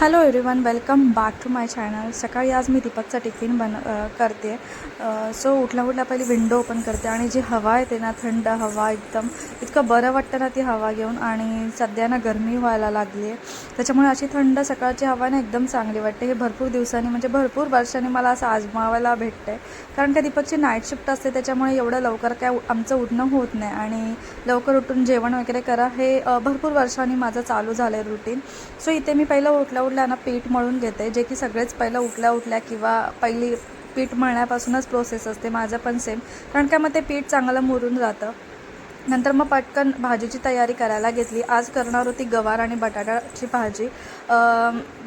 Hello everyone welcome back to my channel सकाळी आज मी दीपकचा tiffin बन करते. सो उठल्या उठल्या पहिली विंडो ओपन करते आणि जी हवा येते ना थंड हवा एकदम इतकं बरं वाटतं ना ती हवा घेऊन आणि सध्या ना गरमी व्हायला लागली आहे. त्याच्यामुळे अशी थंड सकाळची हवा ना एकदम चांगली वाटते. हे भरपूर दिवसांनी म्हणजे भरपूर वर्षांनी मला असं आजमावायला भेटतं आहे कारण का दीपकची नाईट शिफ्ट असते त्याच्यामुळे एवढं लवकर काय आमचं उठणं होत नाही. आणि लवकर उठून जेवण वगैरे करा हे भरपूर वर्षांनी माझं चालू झालं आहे रुटीन सो इथे मी पहिलं उठल्या उठल्या ना पीठ मळून घेते जे की सगळेच पहिलं उठल्या उठल्या किंवा पहिली पीठ मळण्यापासूनच प्रोसेस असते. माझं पण सेम कारण काय मग ते पीठ चांगलं मुरून जातं. नंतर मग पटकन भाजीची तयारी करायला घेतली. आज करणार होती गवार आणि बटाट्याची भाजी.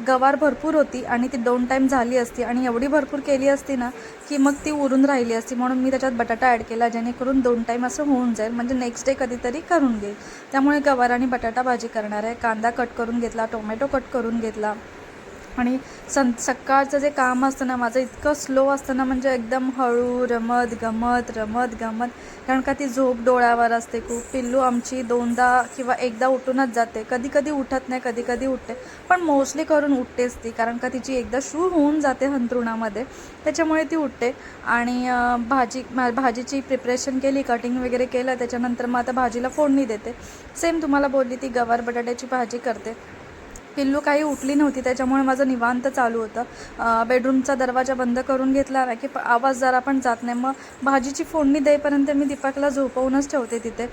गवार भरपूर होती आणि ती दोन टाईम झाली असती आणि एवढी भरपूर केली असती ना की मग ती उरून राहिली असती. म्हणून मी त्याच्यात बटाटा ॲड केला जेणेकरून दोन टाईम असं होऊन जाईल. म्हणजे नेक्स्ट डे कधीतरी करून घेईल. त्यामुळे गवार आणि बटाटा भाजी करणार आहे. कांदा कट करून घेतला टोमॅटो कट करून घेतला. आणि सं सकाळचं जे काम असतं ना माझं इतकं स्लो असतं ना म्हणजे एकदम हळू रमत गमत रमत गमत. कारण का ती झोप डोळ्यावर असते खूप. पिल्लू आमची दोनदा किंवा एकदा उठूनच जाते. कधी कधी उठत नाही कधी कधी उठते. पण मोस्टली करून उठतेच ती. कारण का तिची एकदा शू होऊन जाते हंतरुणामध्ये. त्याच्यामुळे ती उठते. आणि भाजी मा- भाजीची प्रिपरेशन केली कटिंग वगैरे केलं त्याच्यानंतर मग आता भाजीला फोडणी देते. सेम तुम्हाला बोलली ती गवार बटाट्याची भाजी करते. पिल्लू काही उठली नव्हती त्याच्यामुळे माझं निवांत चालू होतं. बेडरूमचा दरवाजा बंद करून घेतला ना की आवाज जरा पण जात नाही. मग भाजीची फोडणी देईपर्यंत मी दीपकला झोपवूनच ठेवते तिथे.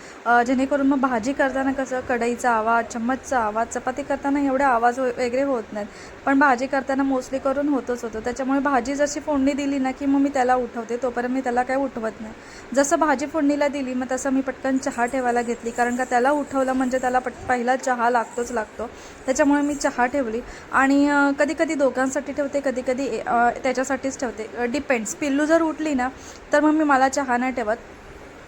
जेणेकरून मग भाजी करताना कसं कढईचा आवाज चम्मचचा आवाज चपाती करताना एवढे आवाज वगैरे होत नाहीत. पण भाजी करताना मोस्टली करून होतच होतं. त्याच्यामुळे भाजी जशी फोडणी दिली ना की मग मी त्याला उठवते तोपर्यंत मी त्याला काही उठवत नाही. जसं भाजी फोडणीला दिली मग तसं मी पटकन चहा ठेवायला घेतली. कारण का त्याला उठवलं म्हणजे त्याला पट पहिला चहा लागतोच लागतो. त्याच्यामुळे मी चहा ठेवली आणि कधी कधी दोघांसाठी ठेवते कधी कधी त्याच्यासाठीच ठेवते. डिपेंड्स पिल्लू जर उठली ना तर मग मी मला चहा नाही ठेवत.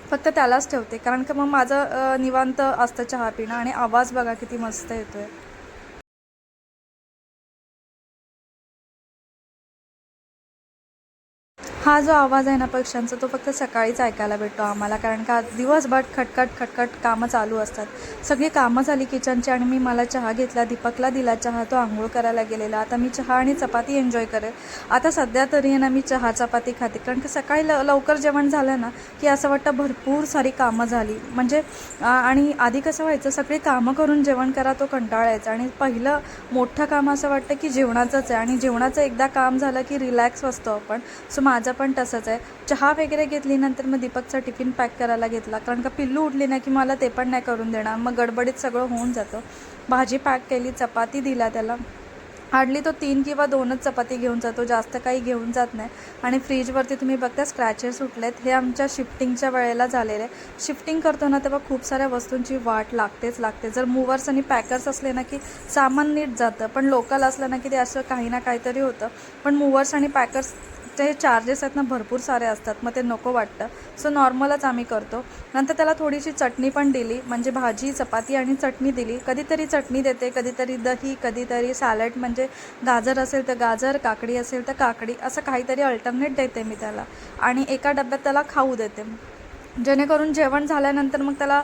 फक्त त्यालाच ठेवते. कारण का मग माझं निवांत असतं चहा पिणं आणि आवाज बघा किती मस्त येतो आहे हा जो आवाज आहे ना पक्ष्यांचा तो फक्त सकाळीच ऐकायला भेटतो आम्हाला कारण का दिवसभर खटखट खटखट कामं चालू असतात. सगळी कामं झाली किचनची आणि मी मला चहा घेतला दीपकला दिला चहा तो आंघोळ करायला गेलेला. आता मी चहा आणि चपाती एन्जॉय करेल. आता सध्या तरी ना मी चहा चपाती खाते कारण की सकाळी ल लवकर जेवण झालं ना की असं वाटतं भरपूर सारी कामं झाली. म्हणजे आणि आधी कसं व्हायचं सगळी कामं करून जेवण करा तो कंटाळायचा आणि पहिलं मोठं काम असं वाटतं की जेवणाचंच आहे. आणि जेवणाचं एकदा काम झालं की रिलॅक्स असतो आपण. सो माझं पण तसंच आहे. चहा वगैरे घेतली नंतर मग दीपकचा टिफिन पॅक करायला घेतला. कारण का पिल्लू उठली ना की मला ते पण नाही करून देणार. मग गडबडीत सगळं होऊन जातं. भाजी पॅक केली चपाती दिला त्याला. हार्डली तो तीन किंवा दोनच चपाती घेऊन जातो. जास्त काही घेऊन जात नाही. आणि फ्रीजवरती तुम्ही बघता स्क्रॅचेस सुटलेत हे आमच्या शिफ्टिंगच्या वेळेला झालेले. आहे शिफ्टिंग करतो ना तेव्हा खूप साऱ्या वस्तूंची वाट लागतेच लागते. जर मूवर्स आणि पॅकर्स असले ना की सामान नीट जातं. पण लोकल असलं ना की ते असं काही ना काहीतरी होतं. पण मूवर्स आणि पॅकर्स चे चार्जेस आहेत ना भरपूर सारे असतात. मग ते नको वाटतं. सो नॉर्मलच आम्ही करतो. नंतर त्याला थोडीशी चटणी पण दिली. म्हणजे भाजी चपाती आणि चटणी दिली. कधीतरी चटणी देते कधीतरी दही कधीतरी सॅलड म्हणजे गाजर असेल तर गाजर काकडी असेल तर काकडी. असं काहीतरी अल्टरनेट देते मी त्याला. आणि एका डब्यात त्याला खाऊ देते. जेणेकरून जेवण झाल्यानंतर मग त्याला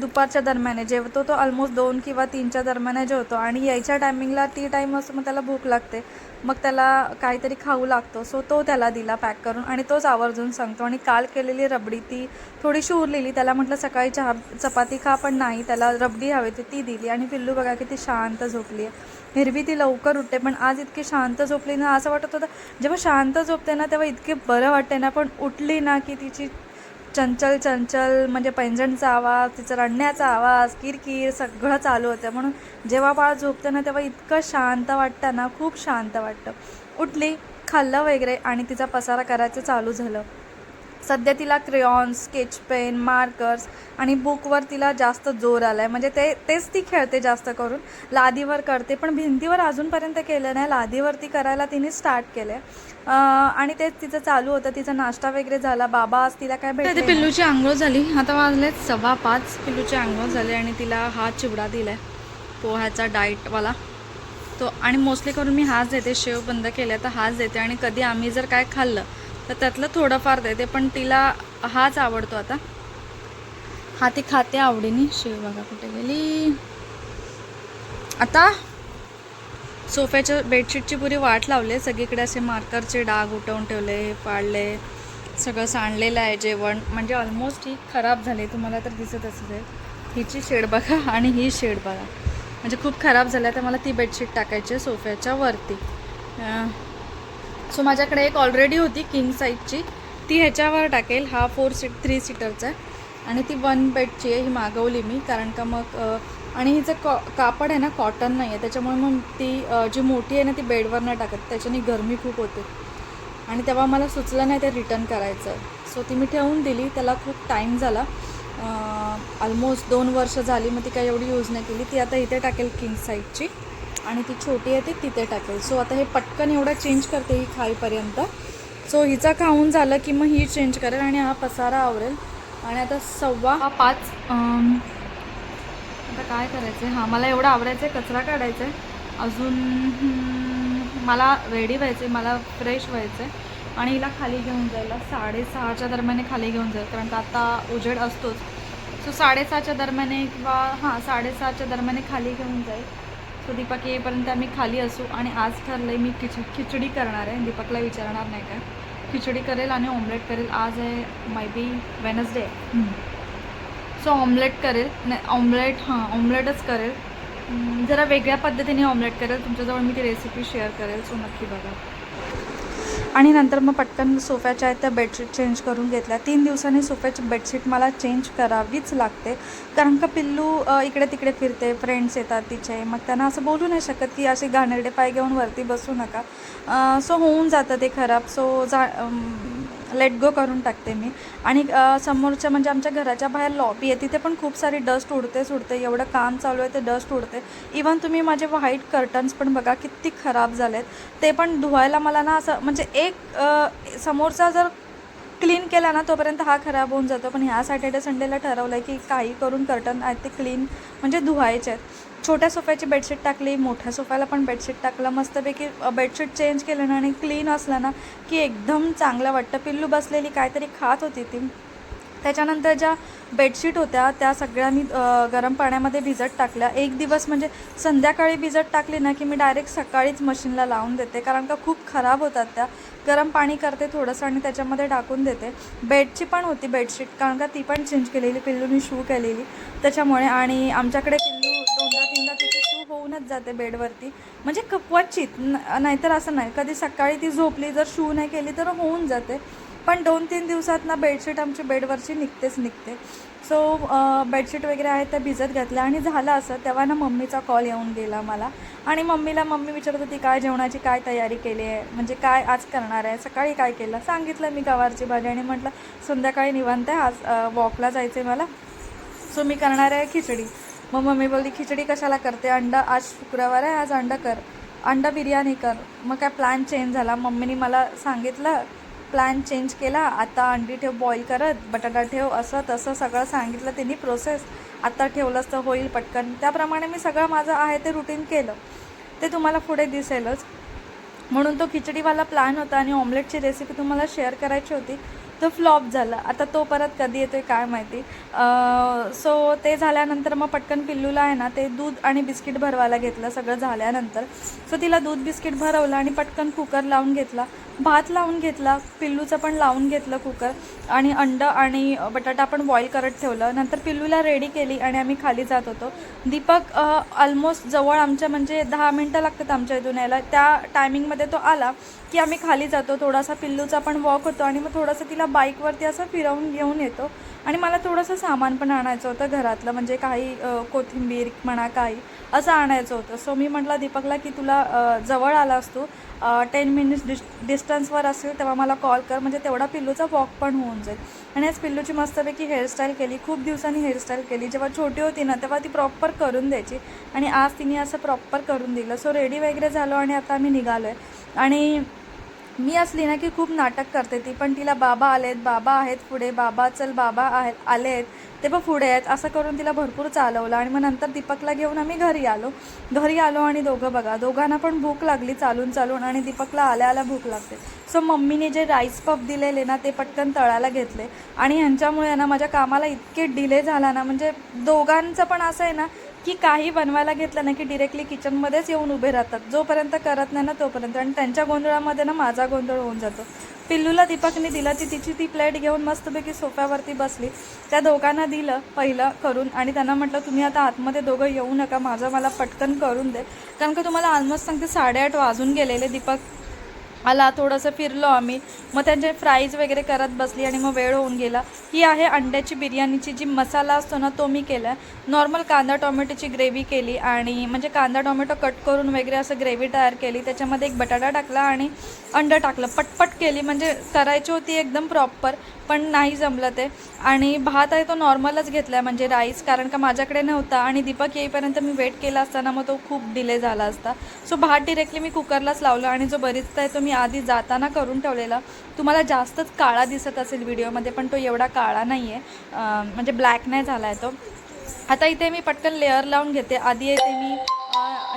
दुपारच्या दरम्याने जेवतो तो ऑलमोस्ट दोन किंवा तीनच्या दरम्याने जेवतो आणि यायच्या टायमिंगला ती टाईम असतो मग त्याला भूक लागते. मग त्याला काहीतरी खाऊ लागतो. सो तो त्याला दिला पॅक करून आणि तोच आवर्जून सांगतो. आणि काल केलेली रबडी ती थोडीशी उरलेली. त्याला म्हटलं सकाळी चहा चपाती खा पण नाही. त्याला रबडी हवी होती ती दिली. आणि पिल्लू बघा की ती शांत झोपली आहे. हिरवी ती लवकर उठते पण आज इतकी शांत झोपली ना असं वाटत होतं. जेव्हा शांत झोपते ना तेव्हा इतके बरं वाटते ना पण उठली ना की तिची चंचल चंचल म्हणजे पैंजणचा आवाज तिचा रडण्याचा आवाज किरकिर सगळं चालू होतं. म्हणून जेव्हा बाळ झोपतं ना तेव्हा इतकं शांत वाटतं ना खूप शांत वाटतं. उठली खाल्लं वगैरे आणि तिचा पसारा करायचं चालू झालं. सध्या तिला क्रेयॉन्स स्केच पेन मार्कर्स आणि बुकवर तिला जास्त जोर आला आहे म्हणजे ते तेच ती खेळते जास्त करून. लादीवर करते पण भिंतीवर अजूनपर्यंत केलं नाही. लादीवरती करायला तिने स्टार्ट केलं आहे आणि तेच तिचं चालू होतं. तिचा नाश्ता वगैरे झाला. बाबा आज तिला काय भेटले पिल्लूची आंघोळ झाली. आता वाजलेत सव्वा पाच. पिल्लूची आंघोळ झाली आणि तिला हा चिवडा दिला आहे पोह्याचा डाएटवाला. तो आणि मोस्टली करून मी हाच देते शेव बंद केल्या तर हाच देते आणि कधी आम्ही जर काय खाल्लं तर त्यातलं थोडंफार देते पण तिला हाच आवडतो आता. हा ती खाते आवडीने. शिव बघा कुठे गेली. आता सोफ्याच्या बेडशीटची पुरी वाट लावले सगळीकडे असे मार्करचे डाग उठवून ठेवले पाळले पाडले सगळं सांडलेलं आहे जेवण. म्हणजे ऑलमोस्ट ही खराब झाली तुम्हाला तर दिसत असेल. हिची शेड बघा आणि ही शेड बघा. म्हणजे खूप खराब झाल्या तर मला ती बेडशीट टाकायची आहे सोफ्याच्या वरती. सो माझ्याकडे एक ऑलरेडी होती किंग साईजची ती ह्याच्यावर टाकेल. हा फोर सीट थ्री सीटरचा आहे. आणि ती वन बेडची आहे. ही मागवली मी. कारण का मग आणि हिचं कॉ कापड आहे ना कॉटन नाही आहे त्याच्यामुळे मग ती जी मोठी आहे ना ती बेडवर नाही टाकत. त्याच्याने गरमी खूप होते. आणि तेव्हा मला सुचलं नाही ते रिटर्न करायचं. सो ती मी ठेवून दिली. त्याला खूप टाईम झाला. ऑलमोस्ट दोन वर्ष झाली. मग ती काही एवढी यूज नाही केली. ती आता इथे टाकेल किंग साईजची आणि ती छोटी आहे ती तिथे टाकेल. सो आता हे पटकन एवढं चेंज करते ही खाईपर्यंत. सो हिचा खाऊन झालं की मग ही चेंज करेल आणि हा पसारा आवरेल. आणि आता सव्वा हा पाच आता काय करायचं आहे हां मला एवढं आवरायचं आहे कचरा काढायचा आहे अजून मला रेडी व्हायचं आहे मला फ्रेश व्हायचं आहे आणि हिला खाली घेऊन जायला साडेसहाच्या दरम्याने खाली घेऊन जाईल. कारण का आता उजेड असतोच. सो साडेसहाच्या दरम्याने किंवा हां साडेसहाच्या दरम्याने खाली घेऊन जाईल. सो दीपक येईपर्यंत आम्ही खाली असू आणि आज ठरलं आहे मी खिच खिचडी करणार आहे. दीपकला विचारणार नाही काय खिचडी करेल आणि ऑमलेट करेल. आज आहे maybe Wednesday so omelette करेल. नाही ऑमलेट हां ऑमलेटच करेल. जरा वेगळ्या पद्धतीने ऑमलेट करेल. तुमच्याजवळ मी ती रेसिपी शेअर करेल. सो नक्की बघा. आणि नंतर मग पटकन सोफ्याच्या आहेत त्या बेडशीट चेंज करून घेतल्या. तीन दिवसांनी सोफ्याची बेडशीट मला चेंज करावीच लागते. कारण का पिल्लू इकडे तिकडे फिरते फ्रेंड्स येतात तिचे. मग त्यांना असं बोलू नाही शकत की असे घाणेरडे पाय घेऊन वरती बसू नका. सो होऊन जातं ते खराब. सो जा लेट गो करून टाकते मी. आणि समोरच्या म्हणजे आमच्या घराच्या बाहेर लॉबी आहे तिथे पण खूप सारी डस्ट उडते सुडते एवढं काम चालू आहे ते डस्ट उडते. इवन तुम्ही माझे व्हाईट कर्टन्स पण बघा किती खराब झालेत. ते पण धुवायला मला ना असं म्हणजे एक समोरचा जर क्लीन केला ना तोपर्यंत हा खराब होऊन जातो. पण ह्या सॅटर्डे संडेला ठरवलं आहे की काही करून कर्टन आहेत ते क्लीन म्हणजे धुवायचे आहेत छोट्या सोफ्याची बेडशीट टाकली मोठ्या सोफ्याला पण बेडशीट टाकलं मस्तपैकी बेडशीट चेंज केलं ना आणि क्लीन असलं ना की एकदम चांगलं वाटतं. पिल्लू बसलेली काहीतरी खात होती ती. त्याच्यानंतर ज्या बेडशीट होत्या त्या सगळ्या मी गरम पाण्यामध्ये भिजत टाकल्या. एक दिवस म्हणजे संध्याकाळी भिजत टाकली ना की मी डायरेक्ट सकाळीच मशीनला लावून देते. कारण का खूप खराब होतात त्या. गरम पाणी करते थोडंसं आणि त्याच्यामध्ये टाकून देते. बेडची पण होती बेडशीट कारण का ती पण चेंज केलेली पिल्लूनी शू केलेली. त्याच्यामुळे आणि आमच्याकडे पिल्लू दोनदा तीनदा तिची सू होऊनच जाते बेडवरती. म्हणजे क्वचित नाहीतर असं नाही. कधी सकाळी ती झोपली जर शू नाही केली तर होऊन जाते. पण दोन तीन दिवसात ना बेडशीट आमची बेडवरची निघतेच निघते. सो बेडशीट वगैरे आहेत त्या भिजत घातल्या आणि झालं असं तेव्हा ना मम्मीचा कॉल येऊन गेला मला. आणि मम्मीला मम्मी विचारत होती काय जेवणाची काय तयारी केली आहे? म्हणजे काय आज करणार आहे? सकाळी काय केलं? सांगितलं मी गवारची भाजी आणि म्हटलं संध्याकाळी निवांत आहे. आज वॉकला जायचं आहे मला. सो मी करणार आहे खिचडी. मग मम्मी बोलली खिचडी कशाला करते? अंडा आज शुक्रवार आहे आज अंडा कर. अंडा बिर्याणी कर. मग काय प्लॅन चेंज झाला. मम्मीने मला सांगितलं प्लॅन चेंज केला. आता अंडी ठेव बॉईल करत बटाटा ठेव असं तसं सगळं सांगितलं त्यांनी प्रोसेस आता ठेवलंच तर होईल पटकन. त्याप्रमाणे मी सगळं माझं आहे ते रुटीन केलं. ते तुम्हाला पुढे दिसेलच. म्हणून तो खिचडीवाला प्लॅन होता आणि ऑमलेटची रेसिपी तुम्हाला शेअर करायची होती. तो फ्लॉप झाला. आता तो परत कधी येतो आहे काय माहिती. सो ते झाल्यानंतर मग पटकन पिल्लूला आहे ना ते दूध आणि बिस्किट भरवायला घेतलं सगळं झाल्यानंतर. सो तिला दूध बिस्किट भरवलं आणि पटकन कुकर लावून घेतला. भात लावून घेतला पिल्लूचं पण लावून घेतलं कुकर आणि अंड आणि बटाटा पण बॉईल करत ठेवलं. नंतर पिल्लूला रेडी केली आणि आम्ही खाली जात होतो. दीपक ऑलमोस्ट जवळ आमच्या म्हणजे दहा मिनटं लागतात आमच्या इथून यायला. त्या टायमिंगमध्ये तो आला. की आम्ही खाली जातो थोडासा पिल्लूचा पण वॉक होतो आणि मग थोडंसं तिला बाईकवरती असं फिरवून घेऊन येतो. आणि मला थोडंसं सामान पण आणायचं होतं घरातलं म्हणजे काही कोथिंबीर म्हणा काही असं आणायचं होतं. सो मी म्हटलं दीपकला की तुला जवळ आला तू टेन मिनिट्स डिस डिस्टन्सवर असेल तेव्हा मला कॉल कर म्हणजे तेवढा पिल्लूचा वॉक पण होऊन जाईल. आणि आज पिल्लूची मस्तपैकी हेअरस्टाईल केली खूप दिवसांनी हेअरस्टाईल केली. जेव्हा छोटी होती ना तेव्हा ती प्रॉपर करून द्यायची. आणि आज तिने असं प्रॉपर करून दिलं. सो रेडी वगैरे झालो आणि आता आम्ही निघालो आहे आणि मी असली ना की खूप नाटक करते ती पण तिला बाबा आलेत बाबा आहेत पुढे बाबा चल बाबा आहेत आले आहेत ते पण पुढे आहेत असं करून तिला भरपूर चालवलं. आणि मग नंतर दीपकला घेऊन आम्ही घरी आलो. घरी आलो आणि दोघं बघा दोघांना पण भूक लागली चालून चालून आणि दीपकला आल्या आल्या भूक लागते. सो मम्मीने जे राईस पफ दिलेले ना ते पटकन तळायला घेतले. आणि ह्यांच्यामुळे ना माझ्या कामाला इतके डिले झाला ना म्हणजे दोघांचं पण असं आहे ना की काही बनवायला घेतलं ना की डिरेक्टली किचनमध्येच येऊन उभे राहतात. जोपर्यंत करत नाही ना तोपर्यंत. आणि त्यांच्या गोंधळामध्ये ना माझा गोंधळ होऊन जातो. पिल्लूला दीपकने दिला ती तिची ती प्लेट घेऊन मस्तपैकी सोफ्यावरती बसली. त्या दोघांना दिलं पहिलं करून आणि त्यांना म्हटलं तुम्ही आता आतमध्ये दोघं येऊ नका. माझं मला पटकन करून दे. कारण का तुम्हाला ऑलमोस्ट सांगते साडेआठ वाजून गेलेले दीपक. आला थोडंसं फिरलो आम्ही. मग त्यांचे फ्राईज वगैरे करत बसली आणि मग वेळ होऊन गेला. ही आहे अंड्याची बिर्याणीची जी मसाला असतो ना तो मी केला आहे नॉर्मल कांदा टोमॅटोची ग्रेव्ही केली आणि म्हणजे कांदा टोमॅटो कट करून वगैरे असं ग्रेव्ही तयार केली. त्याच्यामध्ये एक बटाटा टाकला आणि अंडं टाकलं. पटपट केली म्हणजे करायची होती एकदम प्रॉपर पण नाही जमलं ते. आणि भात आहे तो नॉर्मलच घेतला आहे म्हणजे राईस कारण का माझ्याकडे नव्हता आणि दीपक येईपर्यंत मी वेट केला असताना मग तो खूप डिले झाला असता. सो भात डिरेक्टली मी कुकरलाच लावलं आणि जो बरीचता आहे तो मी आधी जाताना करून ठेवलेला. तुम्हाला जास्तच काळा दिसत असेल व्हिडिओमध्ये पण तो एवढा काळा म्हणजे नाही आहे म्हणजे ब्लॅक नाही झाला आहे तो. आता इथे मी पटकन लेअर लावून घेते. आधी येते मी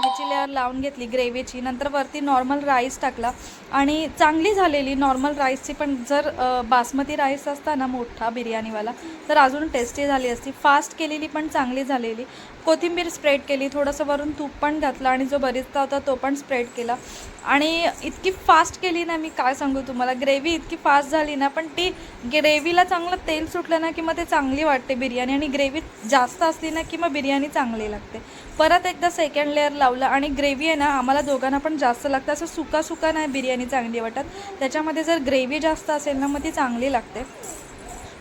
ह्याची लेअर लावून घेतली ग्रेव्हीची नंतर वरती नॉर्मल राईस टाकला. आणि चांगली झालेली नॉर्मल राईसची पण जर बासमती राईस असता ना मोठा बिर्याणीवाला तर अजून टेस्टी झाली असती. फास्ट केलेली पण चांगली झालेली. कोथिंबीर स्प्रेड केली थोडंसं वरून तूप पण घातलं आणि जो बरिस्ता होता तो पण स्प्रेड केला. आणि इतकी फास्ट केली ना मी काय सांगू तुम्हाला ग्रेव्ही इतकी फास्ट झाली ना पण ती ग्रेव्हीला चांगलं तेल सुटलं ना की मग ते चांगली वाटते बिर्याणी आणि ग्रेव्ही जास्त असली ना की मग बिर्याणी चांगली लागते. परत एकदा सेकंड लेअर लावलं आणि ग्रेव्ही आहे ना आम्हाला दोघांना पण जास्त लागतं असं सुका सुका नाही बिर्याणी चांगली वाटत. त्याच्यामध्ये जर ग्रेव्ही जास्त असेल ना मग ती चांगली लागते.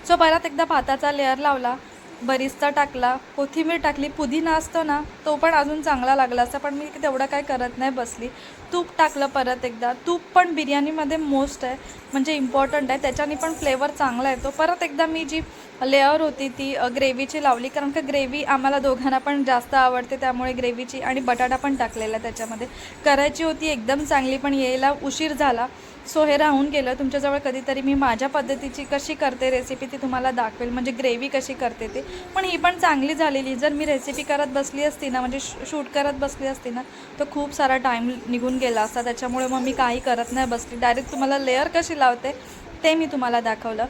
सो परत एकदा भाताचा लेअर लावला. बरिस्ता टाकला कोथिंबीर टाकली पुदिना असतो ना तो पण अजून चांगला लागला असता पण मी तेवढं काय करत नाही बसली. तूप टाकलं परत एकदा. तूप पण बिर्याणीमध्ये मोस्ट आहे. म्हणजे इम्पॉर्टंट आहे. त्याच्याने पण फ्लेवर चांगला येतो. परत एकदा मी जी लेअर होती ती ग्रेव्हीची लावली. कारण का ग्रेव्ही आम्हाला दोघांना पण जास्त आवडते. त्यामुळे ग्रेव्हीची आणि बटाटा पण टाकलेला त्याच्यामध्ये. करायची होती एकदम चांगली पण यायला उशीर झाला. सो हे राहून गेलं. तुमच्याजवळ कधीतरी मी माझ्या पद्धतीची कशी करते रेसिपी ती तुम्हाला दाखवेल. म्हणजे ग्रेव्ही कशी करते ते. पण ही पण चांगली झालेली. जर मी रेसिपी करत बसली असती ना म्हणजे शूट करत बसली असती ना तर खूप सारा टाईम निघून गेला असता त्याच्यामुळे मग मी काही करत नाही बसली. डायरेक्ट तुम्हाला लेअर कशी लावते ते मी तुम्हाला दाखवलं.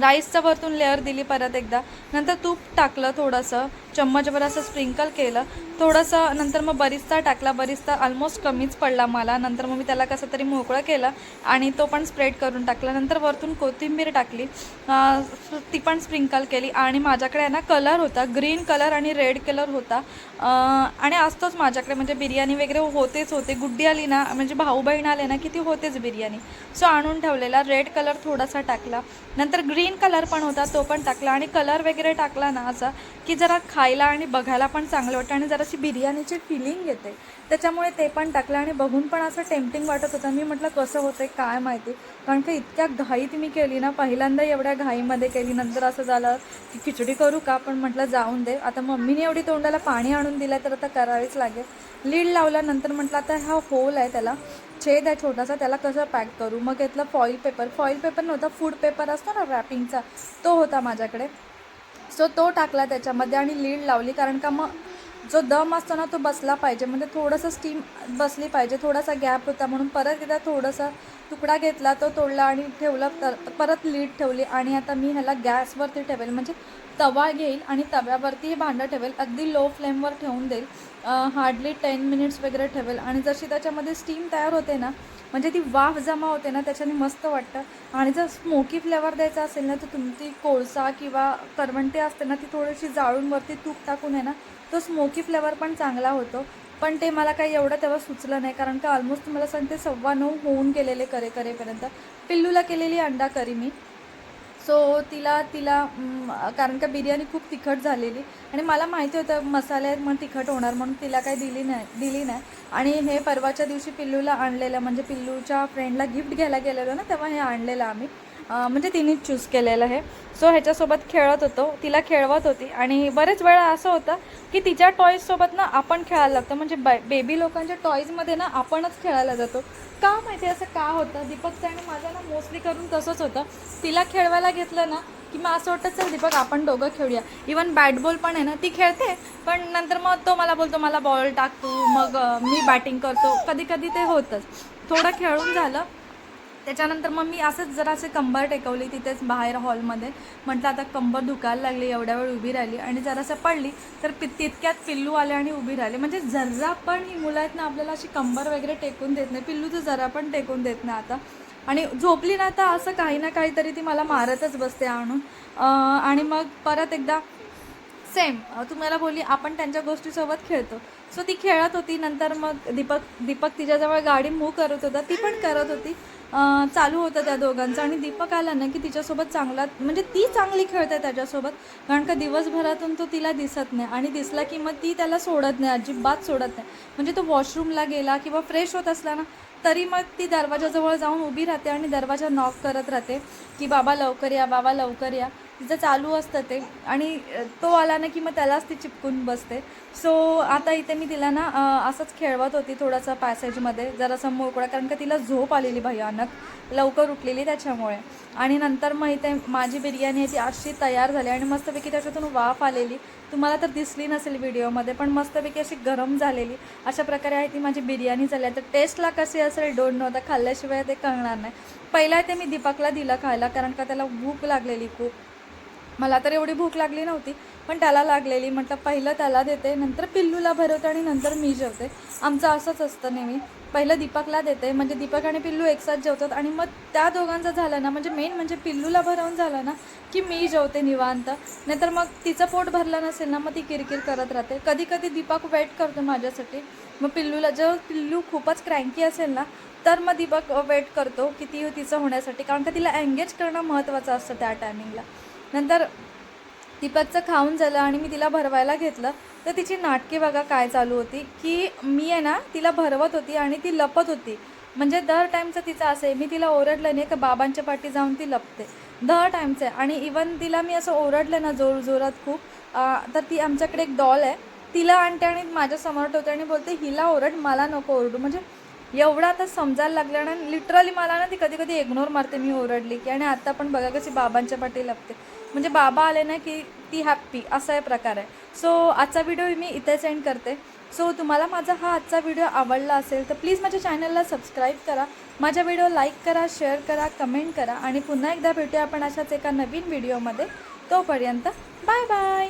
राईसचं वरतून लेअर दिली परत एकदा. नंतर तूप टाकलं थोडंसं. चम्मचभर असं स्प्रिंकल केलं. थोडंसं नंतर मग बरिस्ता टाकला. बरिस्ता ऑलमोस्ट कमीच पडला मला. नंतर मग मी त्याला कसं तरी मोकळं केलं आणि तो पण स्प्रेड करून टाकला. नंतर वरतून कोथिंबीर टाकली. ती पण स्प्रिंकल केली आणि माझ्याकडे आहे ना कलर होता. ग्रीन कलर आणि रेड कलर होता. आणि असतोच माझ्याकडे. म्हणजे बिर्याणी वगैरे होतेच होते. गुड्डी आली ना म्हणजे भाऊ बहीण आले ना की ती होतेच बिर्याणी. सो आणून ठेवलेला. रेड कलर थोडासा टाकला. नंतर ग्रीन कलर पण होता तो पण टाकला. आणि कलर वगैरे टाकला ना असा की जरा खा खायला आणि बघायला पण चांगलं वाटतं आणि जराशी बिर्याणीची फिलिंग येते. त्याच्यामुळे ते पण टाकलं आणि बघून पण असं टेम्पटिंग वाटत होतं. मी म्हटलं कसं होतं काय माहिती? कारण का इतक्या घाईत मी केली ना पहिल्यांदा एवढ्या घाईमध्ये केली. नंतर असं झालं की खिचडी करू का? पण म्हटलं जाऊन दे. आता मम्मीने एवढी तोंडाला पाणी आणून दिलं तर आता करावीच लागेल. लीड लावल्यानंतर म्हटलं आता हा होल आहे त्याला. छेद आहे छोटासा त्याला कसं पॅक करू? मग घेतलं फॉईल पेपर फॉईल पेपर नव्हता फूड पेपर असतो ना रॅपिंगचा तो होता माझ्याकडे. सो तो टाकला त्याच्यामध्ये आणि लीड लावली कारण का मग जो दम असतो ना तो बसला पाहिजे. म्हणजे थोडंसं स्टीम बसली पाहिजे थोडासा गॅप होता म्हणून परत एकदा थोडासा तुकडा घेतला तो तोडला आणि ठेवला तर परत लीड ठेवली आणि आता मी ह्याला गॅसवरती ठेवेल. म्हणजे तवा घेईल आणि तव्यावरती हे भांडं ठेवेल. अगदी लो फ्लेमवर ठेवून देईल. हार्डली टेन मिनिट्स वगैरे ठेवेल. आणि जशी त्याच्यामध्ये स्टीम तयार होते ना म्हणजे ती वाफ जमा होते ना त्याच्याने मस्त वाटतं. आणि जर स्मोकी फ्लेवर द्यायचा असेल ना तर तुमची कोळसा किंवा करवंटी असते ना ती थोडीशी जाळून वरती तूप टाकून आहे ना तो स्मोकी फ्लेवर पण चांगला होतो. पण ते मला काही एवढं तेव्हा सुचलं नाही कारण का ऑलमोस्ट तुम्हाला सांगते सव्वा नऊ होऊन गेलेले करे करेपर्यंत पिल्लूला केलेली अंडा करी मी. सो तिला तिला कारण का बिर्याणी खूप तिखट झालेली. आणि मला माहिती होतं मसाले आहेत मग तिखट होणार म्हणून तिला काही दिली नाही दिली नाही. आणि हे परवाच्या दिवशी पिल्लूला आणलेलं म्हणजे पिल्लूच्या फ्रेंडला गिफ्ट घ्यायला गेलेलो ना तेव्हा हे आणलेलं आम्ही. म्हणजे तिनेच चूज केलेलं आहे. सो ह्याच्यासोबत खेळत होतो. तिला खेळवत होती. आणि बरेच वेळा असं होतं की तिच्या टॉईजसोबत ना आपण खेळायला लागतो. म्हणजे बेबी लोकांच्या टॉईजमध्ये ना आपणच खेळायला जातो. का माहिती असं का होतं? दीपकचं आणि माझं ना मोस्टली करून तसंच होतं. तिला खेळवायला घेतलं ना की मग असं वाटतं चल दीपक आपण दोघं खेळूया. इवन बॅट बॉल पण आहे ना ती खेळते. पण नंतर मग तो मला बोलतो मला बॉल टाक तू. मग मी बॅटिंग करतो. कधी कधी ते होतंच. थोडं खेळून झालं. त्याच्यानंतर मग मी असंच जरासे कंबर टेकवली तिथेच बाहेर हॉलमध्ये. म्हटलं आता कंबर दुखायला लागली एवढ्या वेळ उभी राहिली. आणि जरासं पडली तर पि तितक्यात पिल्लू आले आणि उभी राहिली. म्हणजे जरा पण ही मुलं आहेत ना आपल्याला अशी कंबर वगैरे टेकून देत नाही. पिल्लू तर जरा पण टेकून देत नाही आता. आणि झोपली ना तर असं काही ना काहीतरी ती मला मारतच बसते आणून. आणि मग परत एकदा सेम तुम्हाला बोलली आपण त्यांच्या गोष्टीसोबत खेळतो. सो ती खेळत होती. नंतर मग दीपक दीपक तिच्याजवळ गाडी मूव करत होता. ती पण करत होती. चालू होतं त्या दोघांचं आणि दीपक आला ना की तिच्यासोबत चांगला म्हणजे ती चांगली खेळते त्याच्यासोबत. कारण का दिवसभरातून तो तिला दिसत नाही आणि दिसला की मग ती त्याला सोडत नाही अजिबात सोडत नाही. म्हणजे तो वॉशरूमला गेला किंवा फ्रेश होत असला ना तरी मग ती दरवाजाजवळ जाऊन उभी राहते आणि दरवाजा नॉक करत राहते की बाबा लवकर या बाबा लवकर या. तिचं चालू असतं ते. आणि तो आला ना की मग त्यालाच ती चिपकून बसते. सो आता इथे मी तिला ना असंच खेळवत होती थोडंसं पॅसेजमध्ये जरासं मोकळा कारण का तिला झोप आलेली भयानक लवकर उठलेली त्याच्यामुळे. आणि नंतर मग इथे माझी बिर्याणी आहे ती अशी तयार झाली आणि मस्तपैकी त्याच्यातून वाफ आलेली. तुम्हाला तर दिसली नसेल व्हिडिओमध्ये पण मस्तपैकी अशी गरम झालेली. अशा प्रकारे आहे ती माझी बिर्याणी झाली. आहे तर टेस्टला कशी असेल डोंट नो आता खाल्ल्याशिवाय ते कळणार नाही. पहिला ते मी दीपकला दिलं खायला कारण का त्याला भूक लागलेली खूप. मला तर एवढी भूक लागली नव्हती पण त्याला लागलेली. म्हटलं पहिलं त्याला देते नंतर पिल्लूला भरवते आणि नंतर मी जेवते. आमचं असंच असतं नेहमी. पहिलं दीपकला देते म्हणजे दीपक आणि पिल्लू एकसाथ जेवतात आणि मग त्या दोघांचं झालं ना म्हणजे मेन म्हणजे पिल्लूला भरवून झालं ना की मी जेवते निवांत. नाहीतर मग तिचं पोट भरलं नसेल ना मग ती किरकिर करत राहते. कधी कधी दीपक वेट करतो माझ्यासाठी. मग पिल्लूला जेव्हा पिल्लू खूपच क्रँकी असेल ना तर मग दीपक वेट करतो की ती तिचं होण्यासाठी कारण का तिला एंगेज करणं महत्त्वाचं असतं त्या टायमिंगला नंतर दीपकचं खाऊन झालं आणि मी तिला भरवायला घेतलं तर तिची नाटके बघा काय चालू होती की मी आहे ना तिला भरवत होती आणि ती लपत होती. म्हणजे दर टाईमचं तिचं असं आहे मी तिला ओरडलं नाही का बाबांच्या पाठी जाऊन ती लपते. दर टाईमचं आहे. आणि इवन तिला मी असं ओरडलं ना जोर जोरात खूप तर ती आमच्याकडे एक डॉल आहे. तिला आणते आणि माझ्यासमोर ठेवते आणि बोलते हिला ओरड मला नको ओरडू. म्हणजे एवढं आता समजायला लागलं आणि लिटरली मला ना ती कधी कधी इग्नोर मारते मी ओरडली की आणि आता पण बघा कशी बाबांच्या पाठी लपते. म्हणजे बाबा आले ना की ती हॅप्पी असा हे प्रकार आहे. सो आजचा व्हिडिओ मी इथे सेंड करते. सो तुम्हाला माझा हा आजचा व्हिडिओ आवडला असेल तर प्लीज माझ्या चॅनलला सबस्क्राईब करा. माझ्या व्हिडिओ लाईक करा शेअर करा कमेंट करा आणि पुन्हा एकदा भेटूया आपण अशाच एका नवीन व्हिडिओमध्ये तोपर्यंत बाय बाय